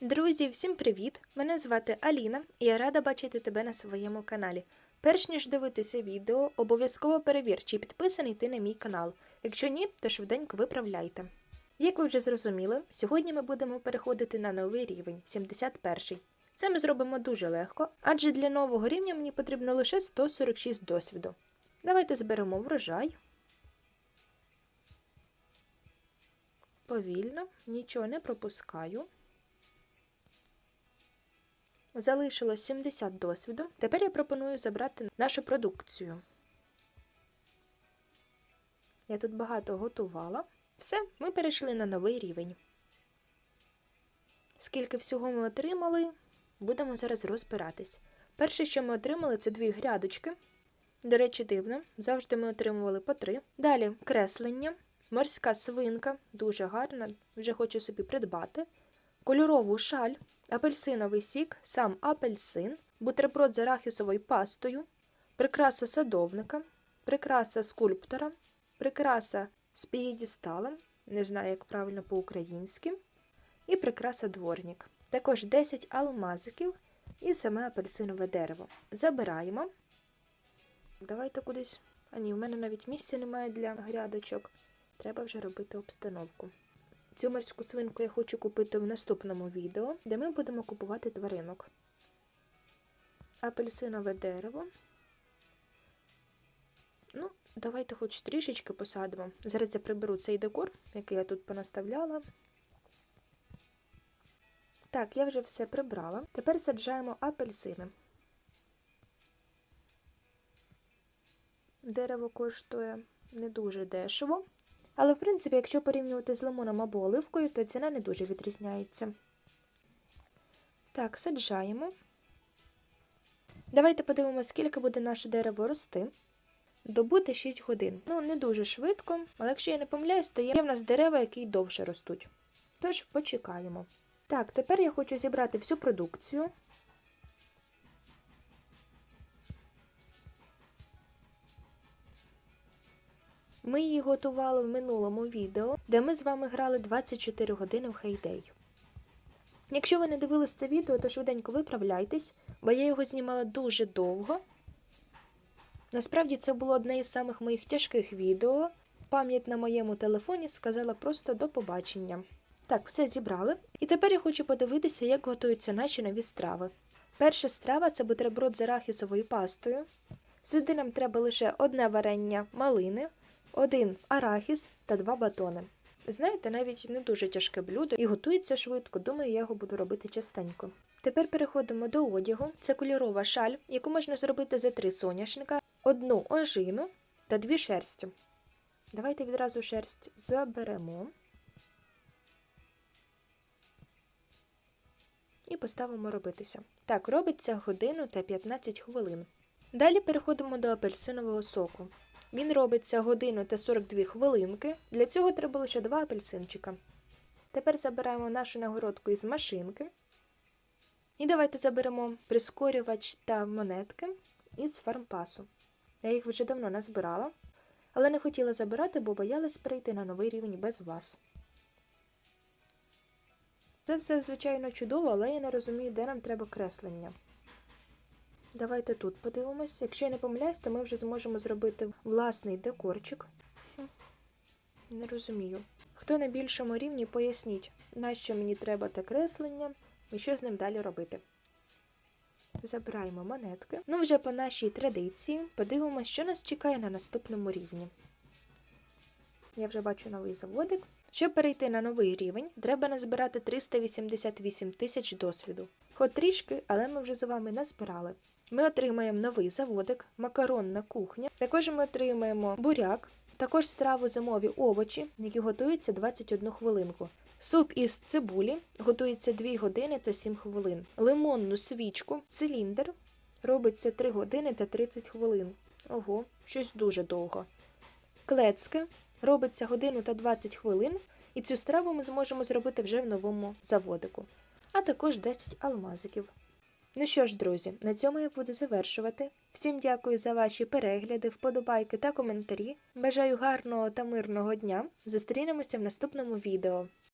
Друзі, всім привіт! Мене звати Аліна і я рада бачити тебе на своєму каналі. Перш ніж дивитися відео, обов'язково перевір, чи підписаний ти на мій канал. Якщо ні, то швиденько виправляйте. Як ви вже зрозуміли, сьогодні ми будемо переходити на новий рівень 71. Це ми зробимо дуже легко, адже для нового рівня мені потрібно лише 146 досвіду. Давайте зберемо врожай. Повільно, нічого не пропускаю. Залишилось 70 досвіду. Тепер я пропоную забрати нашу продукцію. Я тут багато готувала. Все, ми перейшли на новий рівень. Скільки всього ми отримали, будемо зараз розбиратись. Перше, що ми отримали, це дві грядочки. До речі, дивно, завжди ми отримували по три. Далі креслення, морська свинка, дуже гарна, вже хочу собі придбати. Кольорову шаль, апельсиновий сік, сам апельсин, бутерброд з арахісовою пастою, прикраса садовника, прикраса скульптора, прикраса з пієдісталем, не знаю, як правильно по-українськи, і прикраса дворник. Також 10 алмазиків і саме апельсинове дерево. Забираємо. Давайте кудись. А ні, в мене навіть місця немає для грядочок. Треба вже робити обстановку. Цю морську свинку я хочу купити в наступному відео, де ми будемо купувати тваринок. Апельсинове дерево. Ну, давайте хоч трішечки посадимо. Зараз я приберу цей декор, який я тут понаставляла. Так, я вже все прибрала. Тепер саджаємо апельсини. Дерево коштує не дуже дешево. Але, в принципі, якщо порівнювати з лимоном або оливкою, то ціна не дуже відрізняється. Так, саджаємо. Давайте подивимося, скільки буде наше дерево рости. Добути 6 годин. Ну, не дуже швидко, але якщо я не помиляюсь, то є в нас дерева, які довше ростуть. Тож почекаємо. Так, тепер я хочу зібрати всю продукцію. Ми її готували в минулому відео, де ми з вами грали 24 години в Хейдей. Якщо ви не дивились це відео, то швиденько виправляйтесь, бо я його знімала дуже довго. Насправді це було одне із самих моїх тяжких відео. Пам'ять на моєму телефоні сказала просто до побачення. Так, все зібрали. І тепер я хочу подивитися, як готуються наші нові страви. Перша страва це бутерброд з арахісовою пастою. Сюди нам треба лише одне варення малини, один арахіс та два батони. Знаєте, навіть не дуже тяжке блюдо і готується швидко, думаю, я його буду робити частенько. Тепер переходимо до одягу. Це кольорова шаль, яку можна зробити за три соняшника, одну ожину та дві шерсті. Давайте відразу шерсть заберемо і поставимо робитися. Так, робиться годину та 15 хвилин. Далі переходимо до апельсинового соку. Він робиться годину та 42 хвилинки. Для цього треба лише два апельсинчика. Тепер забираємо нашу нагородку із машинки. І давайте заберемо прискорювач та монетки із фармпасу. Я їх вже давно назбирала, але не хотіла забирати, бо боялась перейти на новий рівень без вас. Це все, звичайно, чудово, але я не розумію, де нам треба креслення. Давайте тут подивимось. Якщо я не помиляюсь, то ми вже зможемо зробити власний декорчик. Не розумію. Хто на більшому рівні, поясніть, нащо мені треба те креслення і що з ним далі робити. Забираємо монетки. Ну, вже по нашій традиції подивимося, що нас чекає на наступному рівні. Я вже бачу новий заводик. Щоб перейти на новий рівень, треба назбирати 388 тисяч досвіду. Хоч трішки, але ми вже з вами назбирали. Ми отримаємо новий заводик, макаронна кухня. Також ми отримаємо буряк, також страву зимові овочі, які готуються 21 хвилинку. Суп із цибулі готується 2 години та 7 хвилин. Лимонну свічку, циліндр робиться 3 години та 30 хвилин. Ого, щось дуже довго. Клецки робиться годину та 20 хвилин, і цю страву ми зможемо зробити вже в новому заводику. А також 10 алмазиків. Ну що ж, друзі, на цьому я буду завершувати. Всім дякую за ваші перегляди, вподобайки та коментарі. Бажаю гарного та мирного дня. Зустрінемося в наступному відео.